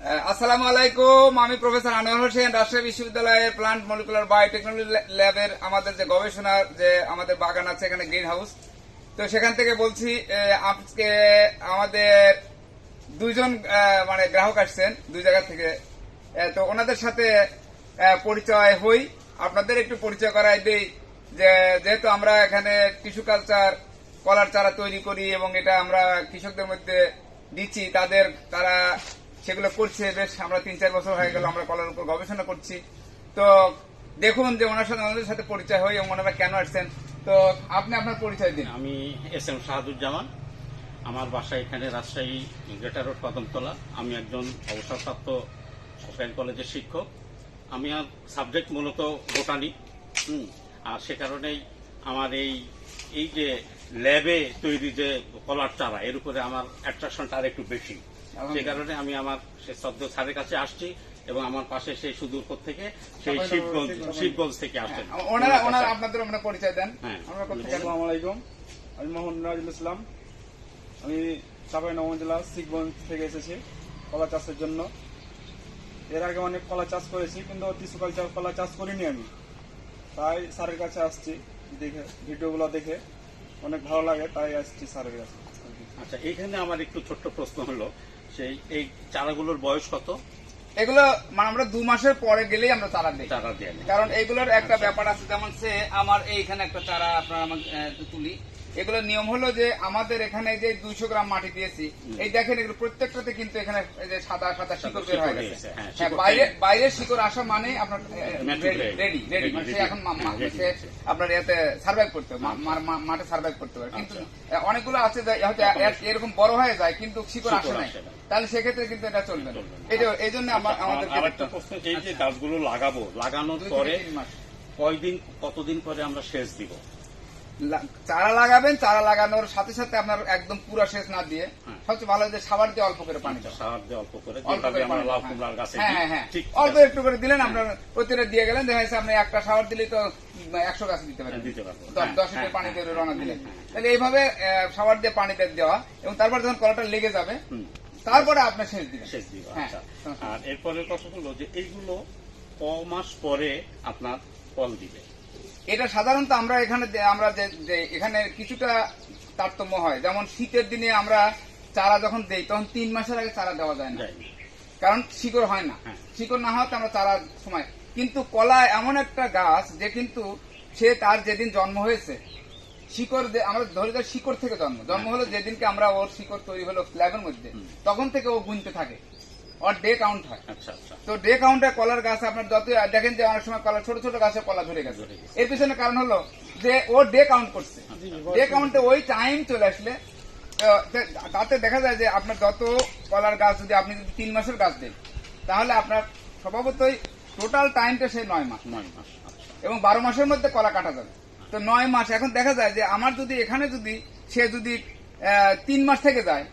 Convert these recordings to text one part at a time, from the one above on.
আসসালামু আলাইকুম। আমি প্রফেসর আনোয়ার হোসেন রাজশাহী বিশ্ববিদ্যালয়ের প্লান্ট মলিকুলার বায়োটেকনোলজি ল্যাবের আমাদের যে গবেষণার যে আমাদের বাগান আছে এখানে গ্রিন হাউস তো সেখান থেকে বলছি আজকে আমাদের দুইজন আহ, মানে গ্রাহক আসছেন দুই জায়গা থেকে। তো ওনাদের সাথে পরিচয় হই। আপনাদের একটু পরিচয় করাই দেই যে যেহেতু আমরা এখানে টিস্যু কালচার কলার চারা তৈরি করি এবং এটা আমরা কৃষকদের মধ্যে দিচ্ছি তাদের তারা সেগুলো করছে বেশ আমরা তিন চার বছর হয়ে গেল আমরা কলার উপর গবেষণা করছি। তো দেখুন যে ওনার সাথে আমাদের সাথে পরিচয় হই এবং ওনারা কেন আসছেন। তো আপনি আপনার পরিচয় দিন। আমি এস এম শাহাদুজ্জামান। আমার বাসা এখানে রাজশাহী গ্রেটার রোড কদমতলা। আমি একজন অবসরপ্রাপ্ত সরকারি কলেজের শিক্ষক। আমি আর সাবজেক্ট মূলত বোটানি হুম, আর সে কারণেই আমার এই এই যে ল্যাবে তৈরি যে কলার চারা এর উপরে আমার অ্যাট্রাকশনটা আর একটু বেশি। সে কারণে আমি আমার সে শ্রদ্ধ স্যারের কাছে আসছি এবং আমার পাশে সেই সুদূরপুর থেকে সেই শিবগঞ্জ শিবগঞ্জ থেকে আসছেন। হ্যাঁ, ওনারা ওনারা আপনাদের আমরা পরিচয় দেন। হ্যাঁ। আমরা কোথা থেকে আসসালামু আলাইকুম। আমি মোহাম্মদ নাজিল ইসলাম। আমি চাপাই নবম জেলা শিবগঞ্জ থেকে এসেছি কলা চাষের জন্য। এর আগে অনেক কলা চাষ করেছি কিন্তু টিসু কালচার কলা চাষ করিনি আমি। তাই স্যারের কাছে আসছি দেখে ভিডিওগুলো দেখে। অনেক ভালো লাগে তাই আসছি স্যারের কাছে। আচ্ছা এখানে আমার একটু ছোট্ট প্রশ্ন হলো। সেই এই চারাগুলোর বয়স কত? এগুলো মানে আমরা দু মাসের পরে গেলেই আমরা চারা দিই। চারা দেওয়া কারণ এগুলোর একটা ব্যাপার আছে যেমন সে আমার এইখানে একটা চারা আপনার আমার তুলি। এগুলোর নিয়ম হলো যে আমাদের এখানে যে দুইশো গ্রাম মাটি দিয়েছি এই দেখেন এগুলো প্রত্যেকটাতে কিন্তু এখানে সাদা সাদা শিকড় বের হয়ে গেছে। হ্যাঁ, হ্যাঁ বাইরে বাইরে শিকড় আসা মানে আপনার। রেডি রেডি মানে সে এখন হ্যাঁ, সে ready। আপনার এতে সার্ভাইভ করতে মা- মাঠে সার্ভাইভ করতে পারে কিন্তু আচ্ছা। অনেকগুলো আছে যে হয়তো এরকম বড় হয়ে যায় কিন্তু শিকড় আসে নাই। তাহলে সেক্ষেত্রে কিন্তু এটা চলবে না। এটা এই জন্য আমার আমাদের আর একটা প্রশ্ন এই যে গাছগুলো লাগাবো লাগানোর পরে কয়দিন কতদিন পরে আমরা সেচ দিব? চারা লাগাবেন চারা লাগানোর সাথে সাথে আপনার একদম পুরো শেষ না দিয়ে হ্যাঁ। সবচেয়ে ভালো যে সাবার দিয়ে অল্প করে পানি দিয়ে অল্প করে হ্যাঁ হ্যাঁ অল্প একটু করে দিলেন আপনার প্রতিটা দিয়ে গেলেন দেখা যাচ্ছে আপনি একটা সাবার দিলেই তো একশো গাছ দিতে পারেন। দশ লিটার পানি দিয়ে রওনা হ্যাঁ, দিলেন। তাহলে এইভাবে সাবার দিয়ে পানি দিয়ে দেওয়া এবং তারপর যখন কলাটা লেগে যাবে তারপরে আপনার শেষ দিবেন। সেচ দিব হ্যাঁ। আচ্ছা। আর এরপরের কথা হলো যে এইগুলো ক মাস পরে আপনার ফল দিবে। এটা সাধারণত আমরা এখানে আমরা এখানে কিছুটা তারতম্য হয়। যেমন শীতের দিনে আমরা চারা যখন দেই তখন তিন মাসের আগে চারা দেওয়া যায় না। কারণ শিকড় হয় না। হ্যাঁ। শিকড় না হওয়াতে আমরা চারা সময় কিন্তু কলা এমন একটা গাছ যে কিন্তু সে তার যেদিন জন্ম হয়েছে শিকড় আমরা ধরে শিকড় থেকে জন্ম। জন্ম হলো যেদিনকে আমরা ওর শিকড় তৈরি হলো স্ল্যাবের মধ্যে। তখন থেকে ও গুনতে থাকে। ওর ডে কাউন্ট হয়। আচ্ছা আচ্ছা। তো ডে কাউন্টে কলার গাছ আপনার যত দেখেন যে অনেক সময় কলা ছোট ছোট গাছে কলা ধরে গেছে। এর পিছনে কারণ হলো যে ও ডে কাউন্ট করছে। ডে কাউন্টে ওই টাইম চলে আসলে তাতে দেখা যায় যে আপনার যত কলার গাছ যদি আপনি যদি তিন মাসের গাছ দেন তাহলে আপনার স্বভাবতই টোটাল টাইমটা সেই নয় মাস। নয় মাস আচ্ছা। এবং বারো মাসের মধ্যে কলা কাটা যাবে। তো নয় মাস এখন দেখা যায় যে আমার যদি এখানে যদি সে যদি তিন মাস থেকে যায়।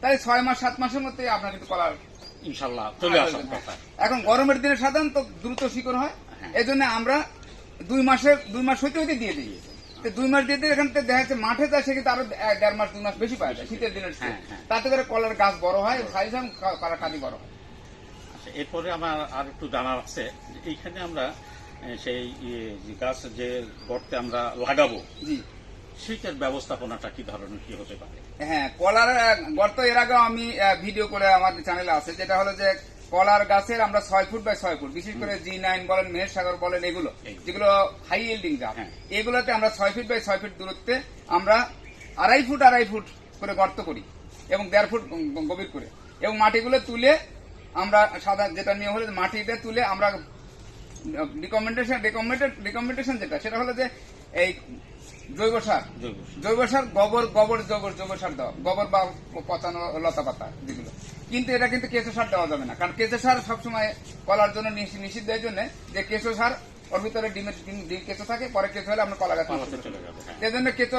তাহলে ছয় মাস সাত মাসের মধ্যে আপনার কিন্তু কলার ইনশাল্লাহ চলে আসার কথা এখন গরমের দিনে সাধারণত দ্রুত শিকড় হয় হ্যাঁ। এই জন্য আমরা দুই মাসে দুই মাস হইতে হইতে দিয়ে দিই তো দুই মাস দিয়ে দিয়ে এখান থেকে দেখা যাচ্ছে মাঠে যায় সে কিন্তু আরও দেড় মাস দুই মাস বেশি পাওয়া যায় শীতের দিনের। হ্যাঁ, হ্যাঁ। তাতে করে কলার গাছ বড় হয় সাইজ এবং কলার কাঁদি বড় হয় আচ্ছা এরপরে আমার আর একটু জানার আছে যে এইখানে আমরা সেই ইয়ে, যে গাছ যে গর্তে আমরা লাগাবো জি শীতের ব্যবস্থাপনাটা কি ধরনের কি হতে পারে হ্যাঁ কলার গর্ত এর আগেও আমি ভিডিও করে আমাদের চ্যানেলে আছে যেটা হলো যে কলার গাছের আমরা ছয় ফুট বাই ছয় ফুট বিশেষ করে জি নাইন বলেন মেহের সাগর বলেন এগুলো। যেগুলো হাই ইল্ডিং জাত হ্যাঁ। এগুলোতে আমরা ছয় ফুট বাই ছয় ফিট দূরত্বে আমরা আড়াই ফুট আড়াই ফুট করে গর্ত করি এবং দেড় ফুট গভীর করে এবং মাটিগুলো তুলে আমরা সাদা যেটা নিয়ম হলো মাটিতে তুলে আমরা রিকমেন্ডেশন রিকমেন্ডেশন যেটা সেটা হলো যে এই জৈব সার জৈব সার। গোবর গোবর গোবর জৈব সার দেওয়া গোবর বা পচানো লতা পাতা যেগুলো। কিন্তু এটা কিন্তু কেঁচো সার দেওয়া যাবে না কারণ কেঁচো সার সবসময় কলার জন্য নিষি- নিষিদ্ধ এই জন্য যে কেঁচো সার ওর ভিতরে ডিমের ডিম ডিম কেঁচো থাকে পরে কেঁচো হলে আপনার কলা গাছ নষ্ট চলে যাবে এই জন্য কেঁচো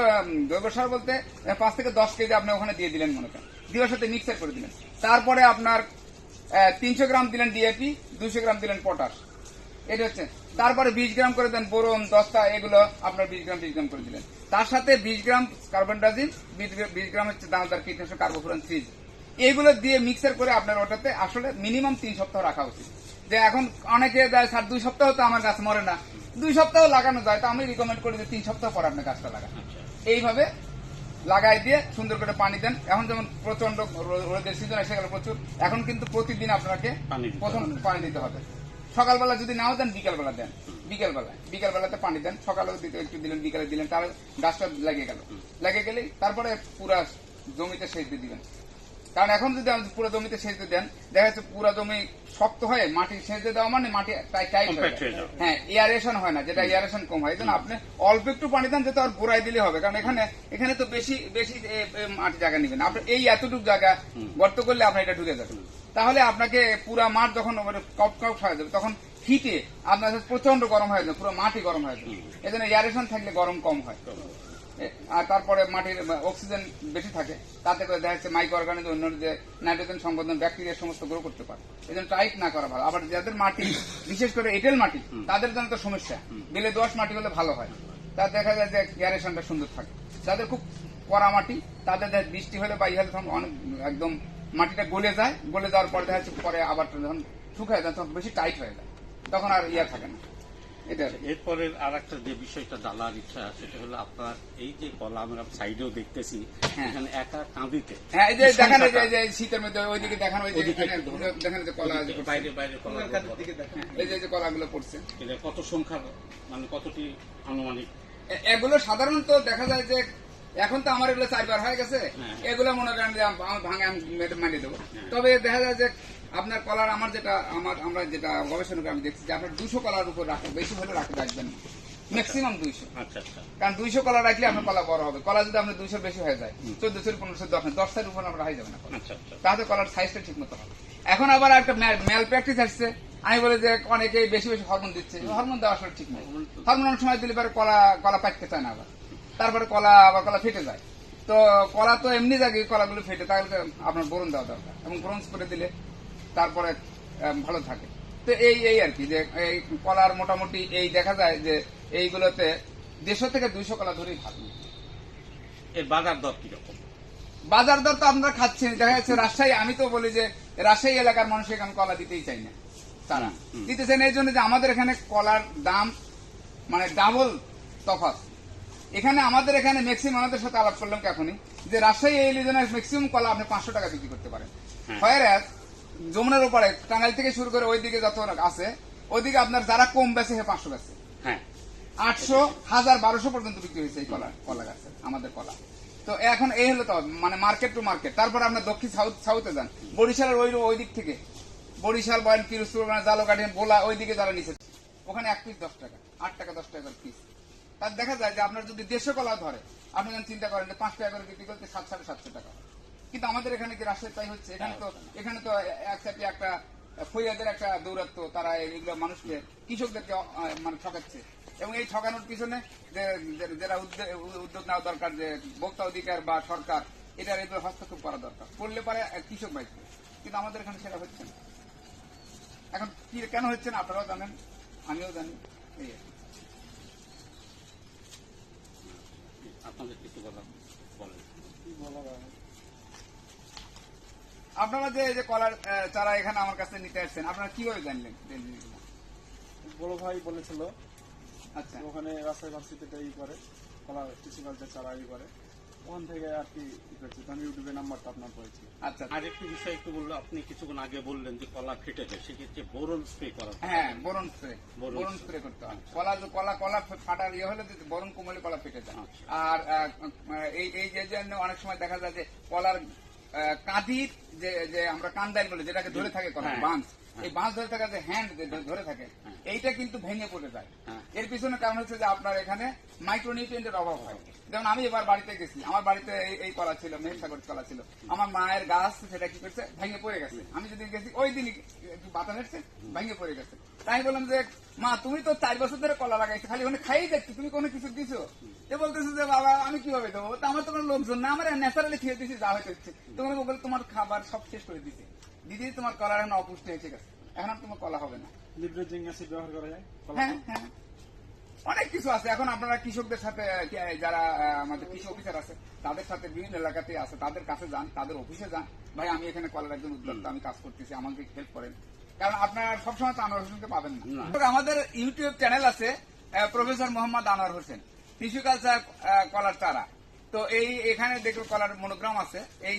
জৈব সার বলতে পাঁচ থেকে দশ কেজি আপনি ওখানে দিয়ে দিলেন মনে করেন। দিয়ে সাথে মিক্সার করে দিলেন। তারপরে আপনার তিনশো গ্রাম দিলেন ডিএপি দুশো গ্রাম দিলেন পটাশ এটা হচ্ছে তারপরে বিশ গ্রাম করে দেন বোরন দস্তা এগুলো আপনার বিশ গ্রাম বিশ গ্রাম করে দিলেন। তার সাথে বিশ গ্রাম কার্বন ডাইজিন বিশ গ্রাম হচ্ছে দানাদার কীটনাশক কার্বোফুরান সিজ এইগুলো দিয়ে মিক্সার করে আপনার ওটাতে আসলে মিনিমাম তিন সপ্তাহ রাখা উচিত। যে এখন অনেকে দেয় স্যার দুই সপ্তাহ তো আমার গাছ মরে না। দুই সপ্তাহ লাগানো যায় তো আমি রিকমেন্ড করি যে তিন সপ্তাহ পর আপনি গাছটা লাগান। আচ্ছা। এইভাবে লাগাই দিয়ে সুন্দর করে পানি দেন। এখন যেমন প্রচণ্ড রোদের সিজন এসে গেল প্রচুর। এখন কিন্তু প্রতিদিন আপনাকে প্রথম পানি দিতে হবে। সকালবেলা যদি নাও দেন, বিকালবেলা দেন। বিকালবেলা, বিকালবেলাতে পানি দেন। সকালেও দিতে একটু দিলেন, বিকালে দিলেন। তার গাছটা লেগে গেল। লেগে গেলেই তারপরে পুরা জমিতে সেচ দিয়ে দিবেন। কারণ এখন যদি আপনি পুরো জমিতে সেচ দিয়ে দেন দেখা যাচ্ছে পুরো জমি শক্ত হয়ে মাটি সেচ দিয়ে দেওয়া মানে মাটি টাইট হয়ে এয়ারেশন হয় না যেটা এয়ারেশন কম হয়। আপনি অল্প একটু পানি দেন যেটা আর গোড়াই দিলে হবে। কারণ এখানে এখানে তো বেশি বেশি মাটি জায়গা নেবেন। আপনি এই এতটুকু জায়গা গর্ত করলে আপনার এটা ঢুকে যাবে তাহলে আপনাকে পুরা মাঠ যখন ওপরে কপ কপ হয়ে যাবে তখন হিটে আপনার প্রচণ্ড গরম হয়ে যাবে পুরো মাটি গরম হয়ে যাবে। এই জন্য এয়ারেশন থাকলে গরম কম হয়। আর তারপরে মাটির অক্সিজেন বেশি থাকে তাতে করে দেখা যাচ্ছে মাইক্রো অর্গানিজ অন্য যে নাইট্রোজেন সংবন্ধন ব্যাকটেরিয়া সমস্ত গ্রো করতে পারে। এই জন্য টাইট না করা ভালো। আবার যাদের মাটি বিশেষ করে এঁটেল মাটি তাদের জন্য তো সমস্যা। বেলে দোয়াশ মাটি হলে ভালো হয়। তা দেখা যায় যে গ্যারেশনটা সুন্দর থাকে। যাদের খুব কড়া মাটি তাদের দেখা বৃষ্টি হলে বা ইয়ে হলে তখন অনেক একদম মাটিটা গলে যায়। গলে যাওয়ার পরে দেখা যাচ্ছে পরে আবার যখন শুকায় যায় তখন বেশি টাইট হয়ে যায়। তখন আর ইয়া থাকে না। এরপরে আর একটা যে বিষয়টা জানার ইচ্ছা সেটা হলো আপনার এই যে কলা আমরা সাইডেও দেখতেছি হ্যাঁ। এখানে একা কাঁদিতে। হ্যাঁ এই যে দেখেন শীতের মধ্যে ওইদিকে দেখেন ওই ধরুন। দেখেন যে কলা বাইরে বাইরে কলা এই যে এই যে কলাগুলো পড়ছে। এটা কত সংখ্যার মানে কতটি আনুমানিক? এগুলো সাধারণত দেখা যায় যে এখন তো আমার এগুলো চারবার হয়ে গেছে। হ্যাঁ। এগুলো মনে করেন যে ভাঙে আমি মানিয়ে দেবো। তবে দেখা যায় যে আপনার কলার আমার যেটা আমার আমরা যেটা গবেষণা করে আমি দেখছি যে আপনার দুশো কলার উপর রাখেন বেশি হলে রাখতে রাখবেন ম্যাক্সিমাম দুইশো। আচ্ছা আচ্ছা। কারণ দুইশো কলা রাখলে আপনার কলা বড় হবে। কলা যদি আপনার দুইশো বেশি হয়ে যায় চোদ্দশো পনেরোশো দশ দশটার উপর আমরা হয়ে যাবে না। আচ্ছা তাহলে কলার সাইজটা ঠিক মতো হবে। এখন আবার একটা ম্যাল প্র্যাকটিস আসছে। আমি বলে যে অনেকে বেশি বেশি হরমোন দিচ্ছে। হরমোন দেওয়া আসলে ঠিক নয় হরমোন অনেক সময় দিলে পরে কলা কলা পাকতে চায় না আবার। তারপরে কলা আবার কলা ফেটে যায়। তো কলা তো এমনি জাগে কলাগুলো ফেটে তাহলে আপনার বোরন দেওয়া দরকার। এবং বোরন করে দিলে তারপরে ভালো থাকে। তো এই এই আর কি যে এই কলার মোটামুটি এই দেখা যায় যে এইগুলোতে দেড়শো থেকে দুইশো কলা ধরেই ভালো এর বাজার দর কীরকম? বাজার দর তো আপনারা খাচ্ছেন দেখা যাচ্ছে রাজশাহী আমি তো বলি যে রাজশাহী এলাকার মানুষ এখানে কলা দিতেই চাই না তারা। দিতে চাই না এই জন্য যে আমাদের এখানে কলার দাম মানে ডাবল তফাৎ। এখানে আমাদের এখানে ম্যাক্সিমাম আমাদের সাথে আলাপ করলাম এখনই যে রাজশাহী এই লিজনের ম্যাক্সিমাম কলা আপনি পাঁচশো টাকা বিক্রি করতে পারেন। হ্যাঁ। যমুনার উপরে টাঙ্গাইল থেকে শুরু করে ওইদিকে যত আছে ওইদিকে আপনার যারা কম বেছে সে পাঁচশো বেছে হ্যাঁ। আটশো হাজার বারোশো পর্যন্ত বিক্রি হয়েছে এই কলা কলা গাছে আমাদের কলা। তো এখন এই হলো তো মানে মার্কেট টু মার্কেট তারপর আপনার দক্ষিণ সাউথ সাউথে যান। বরিশালের ওই ওই দিক থেকে। বরিশাল বয়ান পিরোজপুর মানে জালোকাঠি বোলা ওই দিকে যারা নিচে ওখানে এক পিস দশ টাকা আট টাকা দশ টাকা পিস তার দেখা যায় যে আপনার যদি দেড়শো কলা ধরে আপনি যখন চিন্তা করেন যে পাঁচ টাকা করে বিক্রি করতে সাত সাড়ে সাতশো টাকা। কিন্তু আমাদের এখানে কি রাজশাহী তাই হচ্ছে, এখানে তো এখানে তো একসাথে একটা ফৈয়াদের একটা দৌরাত্ম তারা এগুলো মানুষকে, কৃষকদেরকে মানে ঠকাচ্ছে। এবং এই ঠকানোর পিছনে যারা উদ্যোগ নেওয়া দরকার, যে ভোক্তা অধিকার বা সরকার, এটার এগুলো হস্তক্ষেপ করা দরকার। করলে পারে কৃষক বাঁচবে, কিন্তু আমাদের এখানে সেটা হচ্ছে না। এখন কি কেন হচ্ছে না, আপনারাও জানেন, আমিও জানি, এই আপনাদের কিছু কথা বলেন কি বলা যায়? আপনারা যে এই যে কলার চারা এখানে আমার কাছে নিতে আসছেন আপনারা কীভাবে জানলেন বড় ভাই বলেছিল আচ্ছা। ওখানে রাস্তায় ভার্সিটিতে ই করে কলা কৃষি কালচার চারা ই করে। ওখান থেকে আর কি ই করছি আমি ইউটিউবে নাম্বারটা আপনার করেছি। আচ্ছা। আর একটি বিষয় একটু বলল আপনি কিছুক্ষণ আগে বললেন যে কলা ফেটে যায় সেক্ষেত্রে বোরন স্প্রে করা হ্যাঁ। বরণ স্প্রে বোরন বরণ স্প্রে। করতে হয়। কলা কলা কলা ফাটার ইয়ে হলে বরণ কমলে কলা ফেটে যায়। আচ্ছা। আর এই এই যে অনেক সময় দেখা যায় যে কলার কাঁদির যে যে আমরা কান্দাইল বলে যেটাকে ধরে থাকে কথা হ্যাঁ। বাঁশ এই বাঁশ ধরে থাকা যে হ্যান্ড ধরে থাকে হ্যাঁ। এইটা কিন্তু ভেঙে পড়ে যায়। হ্যাঁ। এর পিছনে কারণ হচ্ছে যে আপনার এখানে মাইক্রোনিউট্রিয়েন্টের অভাব হয়। যেমন আমি এবার বাড়িতে গেছি আমার বাড়িতে এই- কলা ছিল মেঘসাগর কলা ছিল। আমার মায়ের গাছ সেটা কি করছে? ভেঙে পড়ে গেছে। আমি যদি গেছি ওই একটু বাতাস এসছে ভেঙে পড়ে গেছে। তাই বললাম যে মা তুমি তো চার বছর ধরে কলা লাগাইছো খালি ওখানে খাই দেখছি তুমি কোনো কিছু দিছো? এ বলতেছে যে বাবা আমি কীভাবে দেবো? তো আমার তো কোনো লোকজন না আমার ন্যাচারালি খেয়ে দিছি যা হয়ে হচ্ছে। তোমার বলে তোমার খাবার সব শেষ করে দিছে দিদি তোমার কলার এখন অপুষ্টি হয়েছে গেছে এখন আর তোমার কলা হবে না। লিব্রেজিং অ্যাসিড ব্যবহার করা যায়? হ্যাঁ হ্যাঁ। অনেক কিছু আছে। এখন আপনারা কৃষকদের সাথে যারা আমাদের কৃষি অফিসার আছে তাদের সাথে বিভিন্ন এলাকাতে আছে। তাদের কাছে যান তাদের অফিসে যান। ভাই আমি এখানে কলার একজন উদ্যোক্তা আমি কাজ করতেছি আমাকে হেল্প করেন। কারণ আপনারা সবসময় তো আনোয়ার হোসেনকে পাবেন না। আমাদের ইউটিউব চ্যানেল আছে professor Mohammad Anwar Hossain tissue culture কলার চারা তো এই এখানে দেখো কলার মনোগ্রাম আছে। এই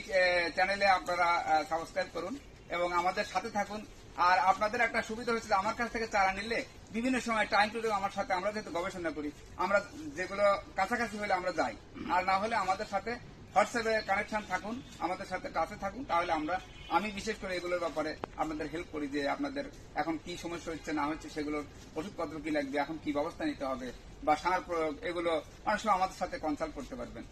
চ্যানেলে আপনারা সাবস্ক্রাইব করুন। এবং আমাদের সাথে থাকুন। আর আপনাদের একটা সুবিধা হচ্ছে যে আমার কাছ থেকে চারা নিলে বিভিন্ন সময় টাইম টু আমার সাথে আমরা যেহেতু গবেষণা করি, আমরা যেগুলো কাছাকাছি হলে আমরা যাই। আর না হলে আমাদের সাথে হোয়াটসঅ্যাপে কানেকশন থাকুন, আমাদের সাথে টাচে থাকুন, তাহলে আমরা, আমি বিশেষ করে এগুলোর ব্যাপারে আপনাদের হেল্প করি যে আপনাদের এখন কি সমস্যা হচ্ছে, না হচ্ছে, সেগুলোর ওষুধপত্র কি লাগবে, এখন কি ব্যবস্থা নিতে হবে বা সার প্রয়োগ, এগুলো অনেক সময় আমাদের সাথে কনসাল্ট করতে পারবেন।